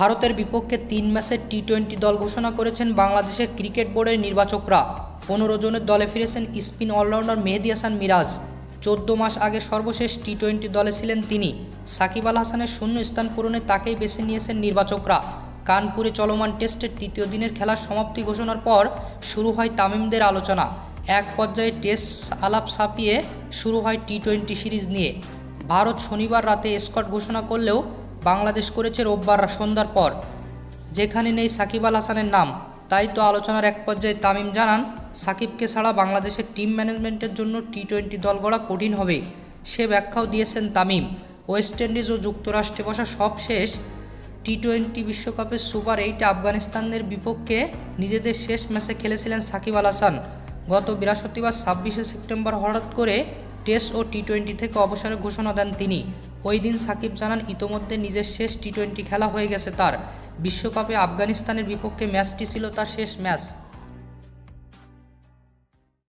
ভারতের বিপক্ষে তিন ম্যাচের টি টোয়েন্টি দল ঘোষণা করেছেন বাংলাদেশের ক্রিকেট বোর্ডের নির্বাচকরা। পনেরো জনের দলে ফিরেছেন স্পিন অলরাউন্ডার মেহেদি হাসান মিরাজ। চোদ্দ মাস আগে সর্বশেষ টি টোয়েন্টি দলে ছিলেন তিনি। সাকিব আল হাসানের শূন্য স্থান পূরণে তাকেই বেছে নিয়েছেন নির্বাচকরা। কানপুরে চলমান টেস্টের তৃতীয় দিনের খেলার সমাপ্তি ঘোষণার পর শুরু হয় তামিমদের আলোচনা। এক পর্যায়ে টেস্ট আলাপ ছাপিয়ে শুরু হয় টি টোয়েন্টি সিরিজ নিয়ে। ভারত শনিবার রাতে স্কট ঘোষণা করলেও বাংলাদেশ করেছে রোববার সন্ধ্যার পর। যেখানে নেই সাকিব আল হাসানের নাম। তাই তো আলোচনার এক পর্যায়ে তামিম জানান, সাকিবকে ছাড়া বাংলাদেশের টিম ম্যানেজমেন্টের জন্য টি টোয়েন্টি দল গড়া কঠিন হবে। সে ব্যাখ্যাও দিয়েছেন তামিম। ওয়েস্ট ইন্ডিজ ও যুক্তরাষ্ট্রে বসা সব শেষ। টি টোয়েন্টি বিশ্বকাপের সুপার এইটে আফগানিস্তানের বিপক্ষে নিজেদের শেষ ম্যাচে খেলেছিলেন সাকিব আল হাসান। গত বৃহস্পতিবার ছাব্বিশে সেপ্টেম্বর হঠাৎ করে টেস্ট ও টি টোয়েন্টি থেকে অবসরের ঘোষণা দেন তিনি। ওই দিন সাকিব জানান, ইতোমধ্যে নিজের শেষ টি টোয়েন্টি খেলা হয়ে গেছে তার। বিশ্বকাপে আফগানিস্তানের বিপক্ষে ম্যাচটি ছিল তার শেষ ম্যাচ।